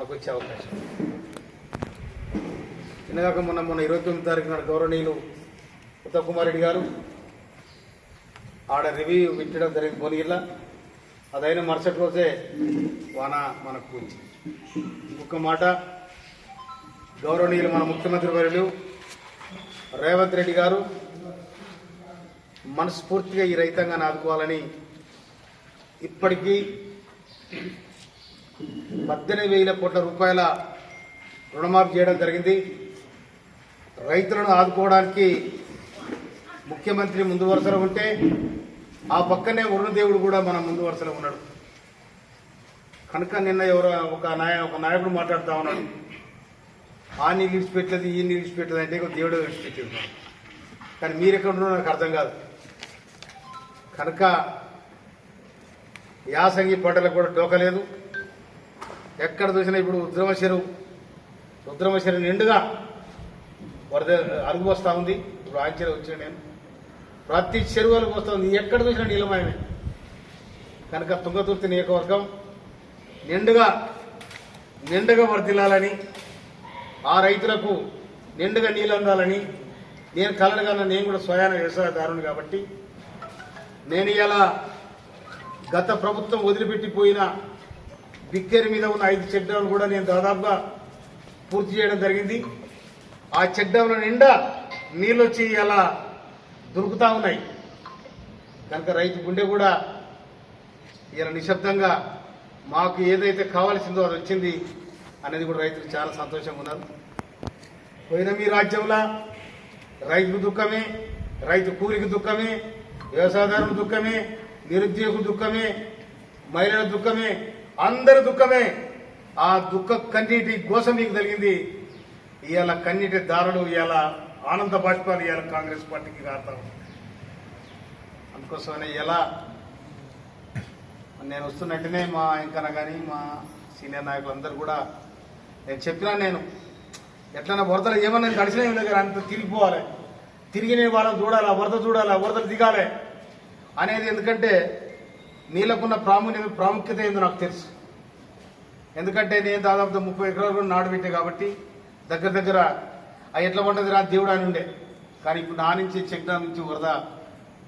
మనకు వచ్చే అవకాశం. చిన్నగాక మొన్న మొన్న ఇరవై తొమ్మిది తారీఖు నాడు గౌరవనీయులు ఉత్తమ్ కుమార్ రెడ్డి గారు ఆడ రివ్యూ పెట్టడం జరిగింది భువనగిరిలో. అదైన మరుసటి రోజే వాన మనకు ఇంకొక మాట గౌరవనీయులు మన ముఖ్యమంత్రి వర్యులు రేవంత్ రెడ్డి గారు మనస్ఫూర్తిగా ఈ రైతాంగాన్ని ఆదుకోవాలని ఇప్పటికీ పద్దెనిమిది వేల కోట్ల రూపాయల రుణమాఫీ చేయడం జరిగింది. రైతులను ఆదుకోవడానికి ముఖ్యమంత్రి ముందు వరుసలో ఉంటే ఆ పక్కనే వరుణదేవుడు కూడా మన ముందు వరుసలో ఉన్నాడు. కనుక నిన్న ఎవరో ఒక నాయ ఒక నాయకుడు మాట్లాడుతూ ఉన్నాడు. ఆ నీళ్ళు విడిచిపెట్టలేదు ఈ నీళ్ళు విడిచిపెట్టలేదు అంటే దేవుడు విడిచిపెట్టాడు. కానీ మీరు ఎక్కడ ఉన్నారో నాకు అర్థం కాదు. కనుక యాసంగి పంటలకు కూడా టోకలేదు ఎక్కడ చూసినా ఇప్పుడు ఉద్రమ చెరువు. ఉద్రమ చెరువు నిండుగా వరద అరుగు వస్తూ ఉంది. ఇప్పుడు ఆంచర్య వచ్చాను నేను. ప్రతి చెరువు అలుగు వస్తూ ఉంది. ఎక్కడ చూసినా నీలమయమే. కనుక తుంగతుర్తి నియోజకవర్గం నిండుగా నిండుగా వర్దిల్లాలని ఆ రైతులకు నిండుగా నీళ్ళు అందాలని నేను కలడగలను నేను కూడా స్వయాన వ్యవసాయదారుని కాబట్టి నేను ఇలా గత ప్రభుత్వం వదిలిపెట్టిపోయిన బిక్కేరి మీద ఉన్న ఐదు చెక్ డ్యామ్లు కూడా నేను దాదాపుగా పూర్తి చేయడం జరిగింది. ఆ చెక్ డ్యామ్ల నిండా నీళ్ళు వచ్చి అలా దొరుకుతా ఉన్నాయి. కనుక రైతు గుండె కూడా ఇలా నిశ్శబ్దంగా మాకు ఏదైతే కావాల్సిందో అది వచ్చింది అనేది కూడా రైతులు చాలా సంతోషంగా ఉన్నారు. పోయిన మీ రాజ్యంలో రైతుకు దుఃఖమే రైతు కూలికి దుఃఖమే వ్యవసాయదారుల దుఃఖమే నిరుద్యోగ దుఃఖమే మహిళల దుఃఖమే అందరి దుఃఖమే. ఆ దుఃఖ కన్నీటి గోస మీకు కలిగింది ఇవాళ కన్నీటి దారులు ఇవాళ ఆనంద బాష్పాలు ఇవాళ కాంగ్రెస్ పార్టీకి రాతా అందుకోసమనే ఎలా నేను వస్తున్నట్టునే మా ఇంకన కానీ మా సీనియర్ నాయకులందరూ కూడా నేను చెప్పినా నేను ఎట్లన్నా వరదలు ఏమన్నా గడిచినా ఏమి దగ్గర అంత తిరిగిపోవాలి. తిరిగిన వాళ్ళని చూడాలా వరద చూడాలా వరదలు దిగాలి. అనేది ఎందుకంటే నీళ్ళకున్న ప్రాముణ్యత ప్రాముఖ్యత ఏందో నాకు తెలుసు. ఎందుకంటే నేను దాదాపు ముప్పై ఎకరాలు కూడా నాడు పెట్టే కాబట్టి దగ్గర దగ్గర ఆ ఎట్లా ఉంటుంది రా దేవుడు అని ఉండే. కానీ ఇప్పుడు నా నుంచి చెక్ నుంచి వరద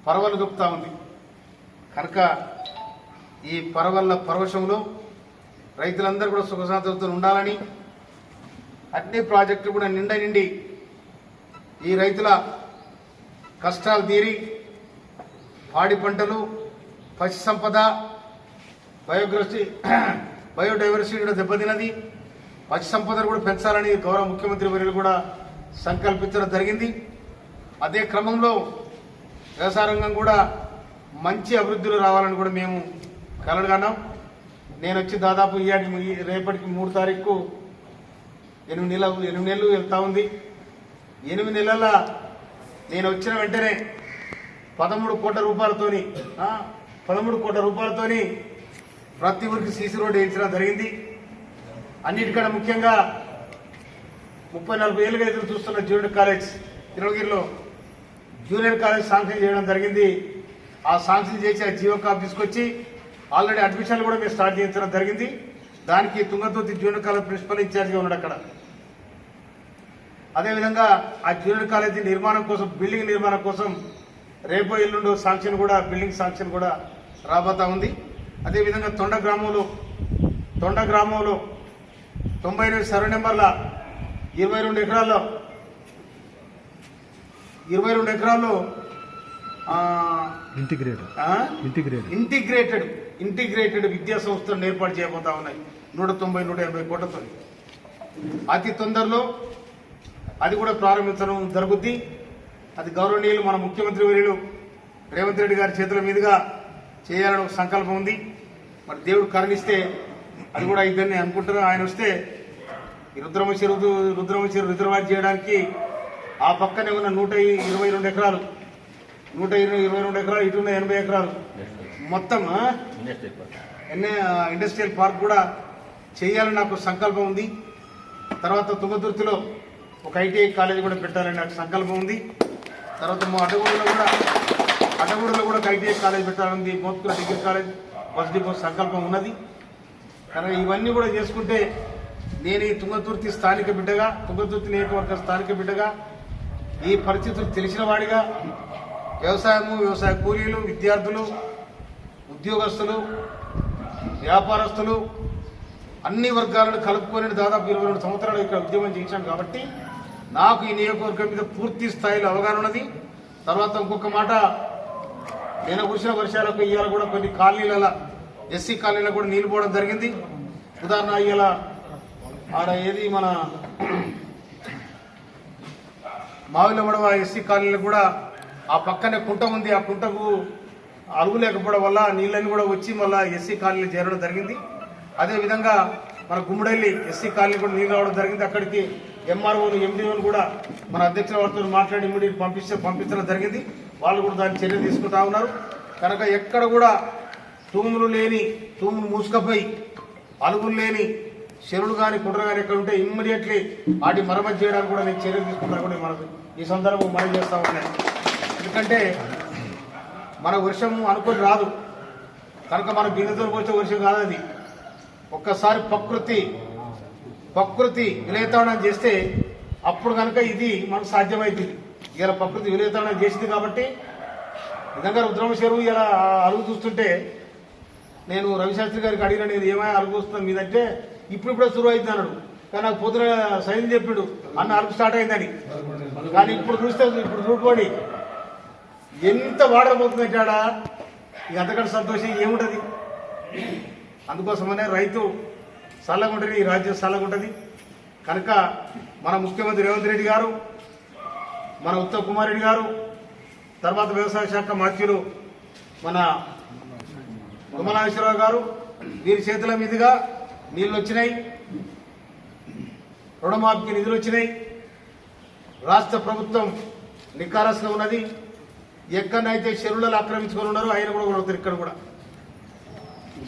పరవలు దొక్కుతా ఉంది. కనుక ఈ పరవల్ల పరవశంలో రైతులందరూ కూడా సుఖశాంతులతో ఉండాలని అన్ని ప్రాజెక్టులు కూడా నిండా నిండి ఈ రైతుల కష్టాలు తీరి పాడి పంటలు పశు సంపద బయోగ్రసి బయోడైవర్సిటీ కూడా దెబ్బతిన్నది. పశు సంపదను కూడా పెంచాలని గౌరవ ముఖ్యమంత్రి వర్యులు కూడా సంకల్పించడం జరిగింది. అదే క్రమంలో వ్యవసాయ రంగం కూడా మంచి అభివృద్ధిలో రావాలని కూడా మేము కలగన్నాం నేను వచ్చి దాదాపు ఈ రేపటికి మూడు తారీఖు ఎనిమిది నెలలు ఎనిమిది నెలలు వెళ్తా ఉంది. ఎనిమిది నెలల నేను వచ్చిన వెంటనే పదమూడు కోట్ల రూపాయలతోని పదమూడు కోట్ల రూపాయలతోని ప్రతి ఊరికి సీసీ రోడ్డు వేయించడం జరిగింది. అన్నిటికన్నా ముఖ్యంగా ముప్పై నలభై ఏళ్ళుగా ఎదురు చూస్తున్న జూనియర్ కాలేజ్ తిరువగిరిలో జూనియర్ కాలేజ్ శాంక్షన్ చేయడం జరిగింది. ఆ శాంక్షన్ చేసి ఆ జీవో కాప్ తీసుకొచ్చి ఆల్రెడీ అడ్మిషన్లు కూడా మేము స్టార్ట్ చేయించడం జరిగింది. దానికి తుంగతుర్తి జూనియర్ కాలేజ్ ప్రిన్సిపల్ ఇన్ఛార్జిగా ఉన్నాడు అక్కడ. అదేవిధంగా ఆ జూనియర్ కాలేజీ నిర్మాణం కోసం బిల్డింగ్ నిర్మాణం కోసం రేపో ఎల్లుండో శాంక్షన్ కూడా బిల్డింగ్ శాంక్షన్ కూడా రాబోతా ఉంది. అదేవిధంగా తొండ గ్రామంలో తొండ గ్రామంలో తొంభై ఎనిమిది సర్వే నెంబర్ల ఇరవై రెండు ఎకరాల్లో ఇరవై రెండు ఎకరాల్లో ఇంటిగ్రేటెడ్? ఇంటిగ్రేటెడ్ ఇంటిగ్రేటెడ్ ఇంటిగ్రేటెడ్ విద్యా సంస్థలను ఏర్పాటు చేయబోతా ఉన్నాయి. నూట తొంభై నూట ఎనభై కోట్లతో అతి తొందరలో అది కూడా ప్రారంభించడం జరుగుద్ది. అది గౌరవనీయులు మన ముఖ్యమంత్రి వర్యులు రేవంత్ రెడ్డి గారి చేతుల మీదుగా చేయాలని ఒక సంకల్పం ఉంది. మరి దేవుడు కరుణిస్తే అది కూడా ఇద్దరిని అనుకుంటున్నాను. ఆయన వస్తే ఈ రుద్ర చెరువు రుద్రమ రిజర్వాయర్ చేయడానికి ఆ పక్కనే ఉన్న నూట ఇరవై రెండు ఎకరాలు నూట ఇరవై ఇరవై రెండు ఎకరాలు ఇటు ఉన్న ఎనభై ఎకరాలు మొత్తం ఎన్నే ఇండస్ట్రియల్ పార్క్ కూడా చేయాలని నాకు సంకల్పం ఉంది. తర్వాత తుంగతుర్తిలో ఒక ఐటీఐ కాలేజ్ కూడా పెట్టాలని నాకు సంకల్పం ఉంది. తర్వాత మా అడగూరులో కూడా అటగూరులో కూడా ఐటీఐ కాలేజ్ పెట్టాలని మోత్కూర డిగ్రీ కాలేజ్ వసతి సంకల్పం ఉన్నది. కానీ ఇవన్నీ కూడా చేసుకుంటే నేను ఈ తుంగతుర్తి స్థానిక బిడ్డగా తుంగతుర్తి నియోజకవర్గ స్థానిక బిడ్డగా ఈ పరిస్థితులు తెలిసిన వాడిగా వ్యవసాయము వ్యవసాయ కూలీలు విద్యార్థులు ఉద్యోగస్తులు వ్యాపారస్తులు అన్ని వర్గాలను కలుపుకొని దాదాపు ఇరవై రెండు సంవత్సరాలు ఇక్కడ ఉద్యమం చేశాం కాబట్టి నాకు ఈ నియోజకవర్గం మీద పూర్తి స్థాయిలో అవగాహన ఉన్నది. తర్వాత ఇంకొక మాట నేను కురిసిన వర్షాలకు ఇవాళ కూడా కొన్ని కాలనీల ఎస్సీ కాలనీలో కూడా నీళ్ళు పోవడం జరిగింది. ఉదాహరణ ఇవాళ ఆడ ఏది మన మావిలమడవ ఎస్సీ కాలనీలో కూడా ఆ పక్కనే కుంట ఉంది. ఆ కుంటకు అరుగు లేకపోవడం వల్ల నీళ్ళని కూడా వచ్చి మళ్ళీ ఎస్సీ కాలనీలో చేరడం జరిగింది. అదేవిధంగా మన గుమ్మడల్లి ఎస్సీ కాలనీ కూడా నీళ్ళు రావడం జరిగింది. అక్కడికి ఎంఆర్ఓలు ఎండిఓలు కూడా మన అధ్యక్షుల వారితో మాట్లాడి ఇమ్మీడియట్ పంపిస్తే పంపించడం జరిగింది. వాళ్ళు కూడా దాన్ని చర్య తీసుకుంటా ఉన్నారు. కనుక ఎక్కడ కూడా తూములు లేని తూములు మూసుకపోయి అలుగులు లేని చెరువులు కానీ కుట్ర కానీ ఎక్కడ ఉంటే ఇమ్మీడియట్లీ వాటి మరమ్మతు చేయడానికి కూడా నేను చర్యలు తీసుకుంటా కూడా మనకు ఈ సందర్భం మనం చేస్తా ఉన్నాయి ఎందుకంటే మన వర్షం అనుకుని రాదు. కనుక మన బిందుతో వచ్చే వర్షం కాదు అది. ఒక్కసారి ప్రకృతి ప్రకృతి విలేతావనం చేస్తే అప్పుడు కనుక ఇది మనకు సాధ్యమవుతుంది ఇలా ప్రకృతి విలేతావనం చేసింది కాబట్టి నిజంగా రుద్రమ చెరువు ఇలా అరుగు చూస్తుంటే నేను రవిశాస్త్రి గారికి అడిగిన నేను ఏమైనా అలుగు మీదంటే ఇప్పుడు ఇప్పుడే శురు అయింది అన్నాడు. కానీ నాకు పొద్దున సైన్ చెప్పిండు అన్న అరుపు స్టార్ట్ అయిందని. కానీ ఇప్పుడు చూస్తే ఇప్పుడు చూడుకోండి. ఎంత వాటర్ పోతుంది అంటాడా ఇక అంతకంటే సంతోషం ఏముంటుంది? అందుకోసమనే రైతు చల్లగుంటుంది ఈ రాజ్యం చల్లగుంటుంది కనుక మన ముఖ్యమంత్రి రేవంత్ రెడ్డి గారు మన ఉత్తమ్ కుమార్ రెడ్డి గారు తర్వాత వ్యవసాయ శాఖ మంత్రులు మన ఉమనాగేశ్వరరావు గారు వీరి చేతుల మీదుగా నీళ్ళు వచ్చినాయి రుణమాఫీకి నిధులు వచ్చినాయి. రాష్ట్ర ప్రభుత్వం నికారస్గా ఉన్నది. ఎక్కడైతే చెరువులలో ఆక్రమించుకొని ఉన్నారో ఆయన కూడా ఇక్కడ కూడా.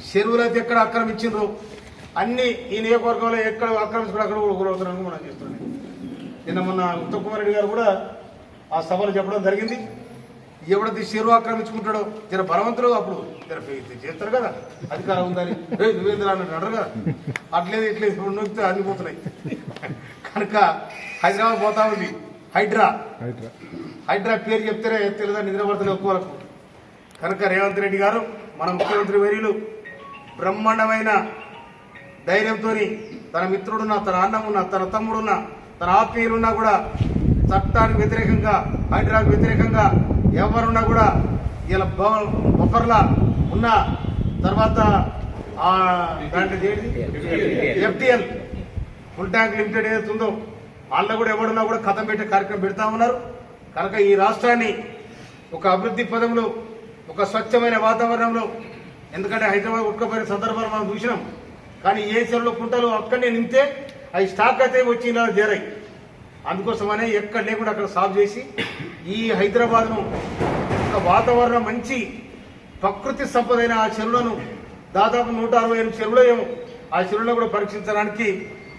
చెరువులు అయితే ఎక్కడ ఆక్రమించారు అన్ని ఈ నియోజకవర్గంలో ఎక్కడ ఆక్రమించుకుని అక్కడ కూడా గురవుతున్నారని మనం చేస్తున్నాం. నిన్న మొన్న ఉత్తమ్ కుమార్ రెడ్డి గారు కూడా ఆ సభలో చెప్పడం జరిగింది. ఎవడది చెరువు ఆక్రమించుకుంటాడో జర బలవంతులు అప్పుడు. జర చేస్తారు కదా అధికారం ఉందని. "ఏయ్, నువ్వేంద్ర అన్నట్టు అంటారు కదా అట్లేదు ఇట్లేదు ఇప్పుడు నొక్కితే అన్ని పోతున్నాయి. కనుక హైదరాబాద్ పోతా ఉంది. హైడ్రా. హైడ్రా. హైడ్రా పేరు చెప్తేనే తెలియదా నిద్రపడతలే ఎక్కువ వరకు కనుక రేవంత్ రెడ్డి గారు మన ముఖ్యమంత్రి వర్యులు బ్రహ్మాండమైన ధైర్యంతో తన మిత్రుడున్నా తన అన్నమున్నా తన తమ్ముడున్న తన ఆత్మీయులున్నా కూడా చట్టానికి వ్యతిరేకంగా హైడ్రాకు వ్యతిరేకంగా ఎవరున్నా కూడా ఇలా బొఫర్లా ఉన్న తర్వాత దాంట్లో ఎఫ్టిఎల్ ఫుల్ ట్యాంక్ లిమిటెడ్ ఏదైతుందో ఉందో వాళ్ళ కూడా ఎవడున్నా కూడా కథం పెట్టే కార్యక్రమం పెడతా ఉన్నారు. కనుక ఈ రాష్ట్రాన్ని ఒక అభివృద్ధి పదంలో ఒక స్వచ్ఛమైన వాతావరణంలో ఎందుకంటే హైదరాబాద్ ఉక్కపోయిన సందర్భాలు మనం చూసినాం. కానీ ఏ చెరువులో కుంటలు అక్కడనే నింపితే అవి స్టాక్ అయితే వచ్చి ఇలా చేరాయి. అందుకోసమనే ఎక్కడ లేకుండా అక్కడ సాల్వ్ చేసి ఈ హైదరాబాద్ను ఒక వాతావరణం మంచి ప్రకృతి సంపదైన ఆ చెరువులను దాదాపు నూట అరవై ఎనిమిది చెరువులు ఏమో ఆ చెరువులను కూడా పరీక్షించడానికి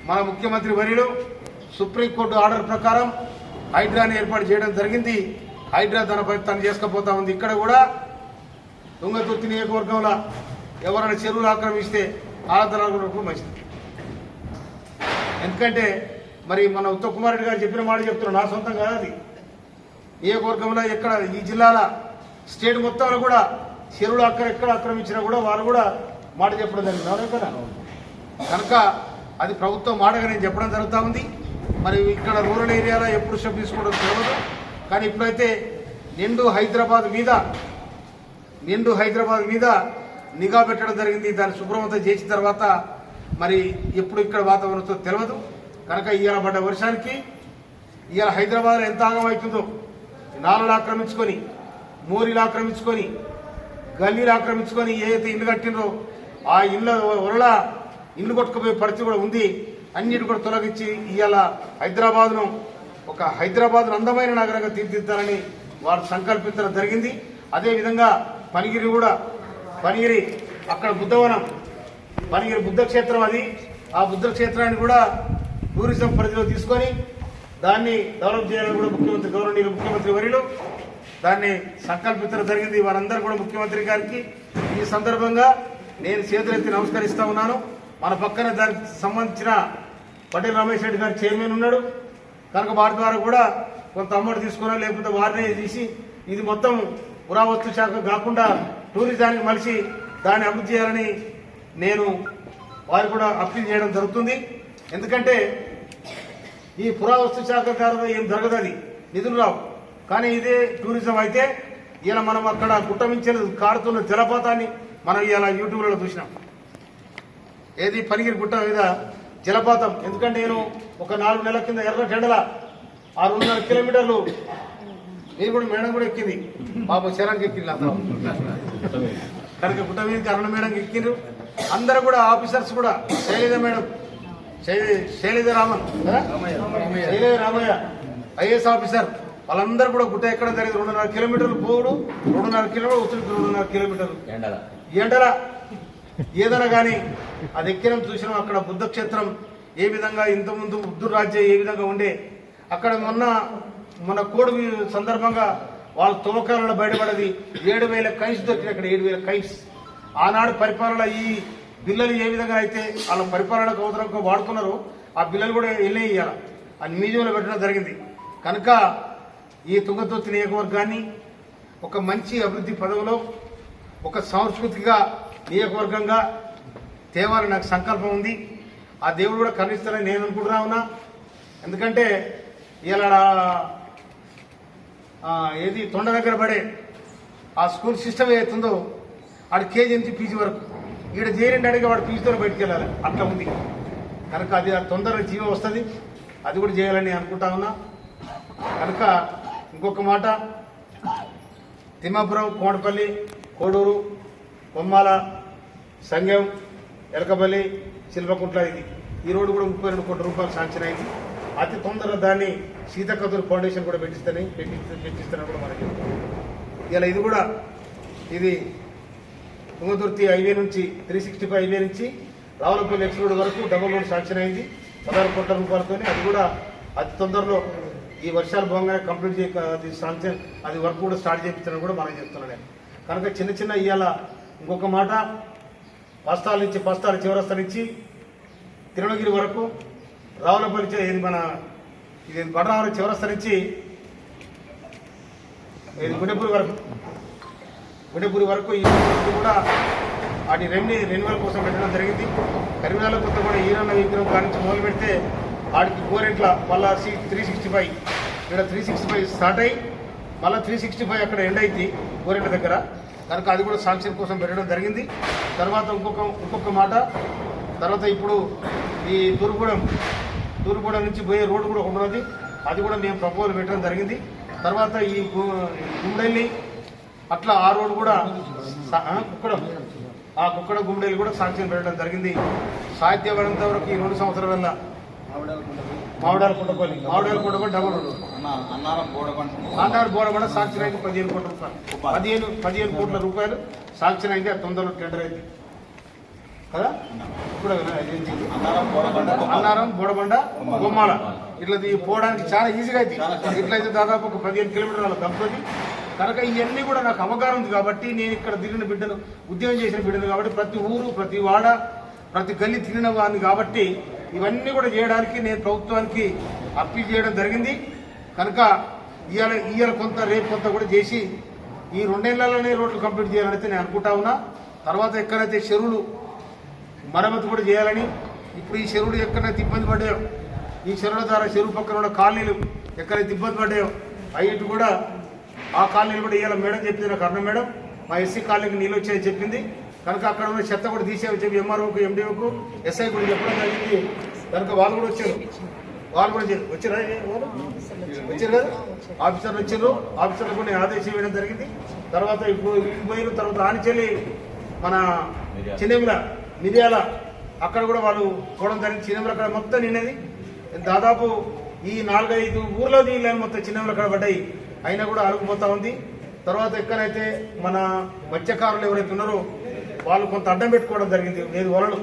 మన ముఖ్యమంత్రి వర్యులు సుప్రీంకోర్టు ఆర్డర్ ప్రకారం హైడ్రాని ఏర్పాటు చేయడం జరిగింది. హైడ్రా తన పని తను చేసుకపోతా ఉంది. ఇక్కడ కూడా తుంగతుర్తి నియోజకవర్గంలో ఎవరైనా చెరువులు ఆక్రమిస్తే ఆరాధన మంచిది. ఎందుకంటే మరి మన ఉత్తమ్ కుమార్ రెడ్డి గారు చెప్పిన మాట చెప్తున్నాను నా సొంతం కాదు అది. నియోజకవర్గంలో ఎక్కడ ఈ జిల్లాల స్టేట్ మొత్తంలో కూడా చెరువులు అక్కడ ఎక్కడ ఆక్రమించినా కూడా వారు కూడా మాట చెప్పడం జరిగింది. అవునా కదా? కనుక అది ప్రభుత్వం మాటగా నేను చెప్పడం జరుగుతూ ఉంది. మరి ఇక్కడ రూరల్ ఏరియాలో ఎప్పుడు స్టెప్ తీసుకోవడం తెలియదు కానీ ఇప్పుడైతే నిండు హైదరాబాద్ మీద నిండు హైదరాబాద్ మీద నిఘా పెట్టడం జరిగింది. దాన్ని శుభ్రవంతం చేసిన తర్వాత మరి ఎప్పుడు ఇక్కడ వాతావరణంతో తెలియదు కనుక ఇవాళ పడ్డ వర్షానికి ఇవాళ హైదరాబాద్ ఎంత ఆగమవుతుందో నాలలు ఆక్రమించుకొని మోరీలు ఆక్రమించుకొని గల్లీలు ఆక్రమించుకొని ఏదైతే ఇల్లు కట్టినో ఆ ఇళ్ళ వరల ఇల్లు కొట్టుకుపోయే పరిస్థితి కూడా ఉంది. అన్నిటి కూడా తొలగించి ఇవాళ హైదరాబాద్ను ఒక హైదరాబాద్ అందమైన నగరంగా తీర్చిదిద్దాలని వారు సంకల్పించడం జరిగింది. అదేవిధంగా పనిగిరి కూడా పనిగిరి అక్కడ బుద్ధవనం. పనిగిరి బుద్ధ క్షేత్రం అది. ఆ బుద్ధ క్షేత్రాన్ని కూడా టూరిజం పరిధిలో తీసుకొని దాన్ని డెవలప్ చేయాలని కూడా ముఖ్యమంత్రి గౌరవనీయులు ముఖ్యమంత్రి వర్యులు. దాన్ని సంకల్పించడం జరిగింది వారందరూ కూడా ముఖ్యమంత్రి గారికి. ఈ సందర్భంగా నేను చేతులెత్తి నమస్కరిస్తా ఉన్నాను. మన పక్కన దానికి సంబంధించిన పటేల్ రమేష్ రెడ్డి గారు చైర్మన్ ఉన్నాడు. కనుక వారి ద్వారా కూడా కొంత అమౌంట్ తీసుకున్నా లేకపోతే వారినే తీసి ఇది మొత్తం పురావస్తు శాఖ కాకుండా టూరిజానికి మలిసి దాన్ని అభివృద్ధి చేయాలని నేను వారు కూడా అప్పీల్ చేయడం జరుగుతుంది. ఎందుకంటే ఈ పురావస్తు శాఖ కారణంగా ఏం జరగదు అది నిధులు రావు. కానీ ఇదే టూరిజం అయితే ఇలా మనం అక్కడ గుట్టమించిన కారుతున్న జలపాతాన్ని మనం ఇలా యూట్యూబ్లో చూసినాం. ఏది పనిగిరి గుట్ట మీద జలపాతం. ఎందుకంటే నేను ఒక నాలుగు నెలల కింద ఎర్ర టెండల ఆ రెండున్నర కిలోమీటర్లు నేను కూడా మేడం కూడా ఎక్కింది. పాపం శరానికి ఎక్కింది అందరూ కనుక మీదకి అరుణ మేడం ఎక్కిండ్రు. అందరూ కూడా ఆఫీసర్స్ కూడా శైలజ మేడం శైల- శైలజ రామన్? శైలజ రామయ్య ఐఏఎస్ ఆఫీసర్ వాళ్ళందరూ కూడా గుట్ట ఎక్కడం జరిగింది? రెండున్నర కిలోమీటర్లు పోవుడు రెండున్నర కిలోమీటర్లు ఉత్తరికి రెండున్నర కిలోమీటర్లు. ఎండల. ఏదైనా కానీ అది ఎక్కినం చూసినాం అక్కడ బుద్ధ క్షేత్రం ఏ విధంగా ఇంతకుముందు బుద్ధుడు రాజ్యం ఏ విధంగా ఉండే అక్కడ మొన్న మన కోడి సందర్భంగా వాళ్ళ తుమ్మకాలలో బయటపడది ఏడు వేల కైన్స్ దొరికినాయి అక్కడ ఏడు వేల కైన్స్. ఆనాడు పరిపాలన ఈ బిల్లలు ఏ విధంగా అయితే వాళ్ళ పరిపాలనకు అవసరంగా వాడుకున్నారో ఆ బిల్లలు కూడా వెళ్ళే ఇవ్వాలి ఆ మ్యూజియంలో పెట్టడం జరిగింది. కనుక ఈ తుంగతుర్తి నియోజకవర్గాన్ని ఒక మంచి అభివృద్ధి పదవిలో ఒక సాంస్కృతిక నియోజకవర్గంగా తేవాలని నాకు సంకల్పం ఉంది. ఆ దేవుడు కూడా కరుణిస్తారని నేను అనుకుంటున్నా ఉన్నా. ఎందుకంటే ఇలా ఏది తొండ దగ్గర పడే ఆ స్కూల్ సిస్టమ్ ఏతుందో ఆడు కేజీ నుంచి పీజీ వరకు. ఈడ చేయండి అడిగి వాడు పీజీతో బయటికి వెళ్ళాలి. అట్లా ఉంది. కనుక అది ఆ తొందరగా జీవం వస్తుంది. అది కూడా చేయాలని అనుకుంటా ఉన్నా. కనుక ఇంకొక మాట. తిమ్మాపురం కోమటపల్లి కోడూరు కొమ్మాల సంఘం ఎలకపల్లి శిల్పకుంట్ల ఇది. ఈ రోడ్డు కూడా ముప్పై రెండు కోట్ల రూపాయలు శాంక్షన్ అయింది. అతి తొందరగా దాన్ని సీతకతూరు ఫౌండేషన్ కూడా పెట్టిస్తాని పెట్టి పెట్టిస్తానని కూడా మనకి ఇలా ఇది కూడా ఇది తుంగతుర్తి హైవే నుంచి త్రీ సిక్స్టీ ఫైవ్ హైవే నుంచి రావులపల్లి ఎక్స్ రోడ్ వరకు డబుల్ రోడ్ శాంక్షన్ అయింది. పదహారు కోట్ల రూపాయలతో అది కూడా అతి తొందరలో ఈ వర్షాలు బాగానే కంప్లీట్ చేయ అది శాంక్షన్ అది వర్క్ కూడా స్టార్ట్ చేయించడం కూడా మనం చెప్తున్నాను నేను కనుక చిన్న చిన్న ఇవాళ ఇంకొక మాట బస్తాల నుంచి బస్తాల చివరస్త నుంచి తిరుణగిరి వరకు రావులపల్లి ఇది మన ఇది బడరావరం చివరస్త నుంచి ఇది గుండెపూరి వరకు. గుండెపూరి వరకు ఈ కూడా వాటి రెండు రెన్యువల్ కోసం పెట్టడం జరిగింది. కరీంనగర్ కొత్త కూడా ఈరన్న విగ్రహం కాడి నుంచి మొదలు పెడితే వాటికి గోరెంట్ల మళ్ళా సి త్రీ సిక్స్టీ ఫైవ్. ఇక్కడ త్రీ సిక్స్టీ ఫైవ్ స్టార్ట్ అయ్యి మళ్ళీ త్రీ సిక్స్టీ ఫైవ్ అక్కడ ఎండ్ అయింది గోరెంట్ల దగ్గర. కనుక అది కూడా శాంక్షన్ కోసం పెట్టడం జరిగింది. తర్వాత ఇంకొక ఇంకొక మాట. తర్వాత ఇప్పుడు ఈ తూర్పుగూడెం తూర్పుగూడెం నుంచి పోయే రోడ్డు కూడా ఉన్నది. అది కూడా మేము ప్రపోజల్ పెట్టడం జరిగింది. తర్వాత ఈ గు- గుండెల్లి అట్లా ఆ రోడ్ కూడా ఆ, కుక్కడం ఆ కుక్కడ గుండెలు కూడా శాంక్షన్ పెట్టడం జరిగింది. సాహిత్యపడంత వరకు ఈ రెండు సంవత్సరాల వల్ల మామిడాల కుంటపల్లి మామిడాల కుంటపల్లి డబుల్ రోడ్ అన్న అన్నారం బోరబడ శాంక్షన్ అయింది పదిహేను కోట్ల రూపాయలు. పదిహేను పదిహేను కోట్ల రూపాయలు శాంక్షన్ అయింది అది తొందరలో టెండర్ అయింది. కదా? ఇప్పుడు అదేంటి? అన్నారం బోడబండ బొమ్మాల. ఇట్లా పోవడానికి చాలా ఈజీగా అయితే ఇట్లయితే దాదాపు ఒక పదిహేను కిలోమీటర్ల దంపతి కనుక ఇవన్నీ కూడా నాకు అవగాహన ఉంది కాబట్టి నేను ఇక్కడ తిరిగిన బిడ్డను ఉద్యోగం చేసిన బిడ్డను కాబట్టి ప్రతి ఊరు ప్రతి వాడ ప్రతి గల్లీ తిరిగిన వాడిని కాబట్టి ఇవన్నీ కూడా చేయడానికి నేను ప్రభుత్వానికి అప్పీల్ చేయడం జరిగింది. కనుక ఇవాళ ఇవాళ కొంత రేపు కొంత కూడా చేసి ఈ రెండేళ్ళలోనే రోడ్లు కంప్లీట్ చేయాలని నేను అనుకుంటా ఉన్నా. తర్వాత ఎక్కడైతే చెరువులు మరమ్మతు కూడా చేయాలని ఇప్పుడు ఈ చెరువులు ఎక్కడైతే ఇబ్బంది పడ్డాయో ఈ చెరువుల ద్వారా చెరువు పక్కన ఉన్న కాలనీలు ఎక్కడైతే ఇబ్బంది పడ్డాయో అయ్యేటి కూడా ఆ కాలనీలు కూడా ఇవాళ మేడం చెప్పింది నాకు అన్న మేడం. మా ఎస్సీ కాలనీకి నీళ్ళు వచ్చాయని చెప్పింది. కనుక అక్కడ ఉన్న చెత్త కూడా తీసేవి చెప్పి ఎంఆర్ఓకు ఎండిఓకు ఎస్ఐ కూడా చెప్పడం జరిగింది. కనుక వాళ్ళు కూడా వచ్చారు. వాళ్ళు కూడా వచ్చారా? వచ్చారు? కదా? ఆఫీసర్లు వచ్చారు. ఆఫీసర్లు కూడా ఆదేశం ఇవ్వడం జరిగింది. తర్వాత ఇప్పుడు పోయిన తర్వాత ఆనిచెల్లి మన చిన్నమిల మిర్యాల అక్కడ కూడా వాళ్ళు పోవడం జరిగింది. చిన్నమిల అక్కడ మొత్తం నిన్నది దాదాపు ఈ నాలుగైదు ఊర్లో నీళ్ళని మొత్తం చిన్నమ్మలు అక్కడ పడ్డాయి. అయినా కూడా అలుగుపోతా ఉంది. తర్వాత ఎక్కడైతే మన మత్స్యకారులు ఎవరైతే ఉన్నారో వాళ్ళు కొంత అడ్డం పెట్టుకోవడం జరిగింది. లేదు వలలు?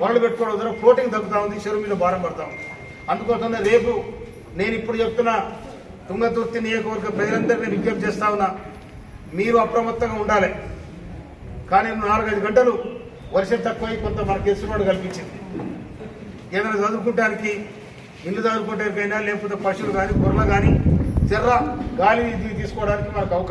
వలలు పెట్టుకోవడం ద్వారా ఫ్లోటింగ్ తగ్గుతా ఉంది. చెరువు మీద భారం పడతా ఉంది. అందుకోసమే రేపు నేను ఇప్పుడు చెప్తున్నా తుంగతుర్తి నియోజకవర్గ ప్రజలందరినీ విజ్ఞప్తి చేస్తా ఉన్నా మీరు అప్రమత్తంగా ఉండాలి. కానీ నాలుగైదు గంటలు వర్షం తక్కువై కొంత మనకి ఎసురుడు కల్పించింది. ఏదైనా చదువుకోవడానికి ఇల్లు చదువుకోవడానికైనా లేకపోతే పశువులు కానీ గుర్రలు కానీ చెర్ర గాలి ఇది తీసుకోవడానికి మనకు అవకాశం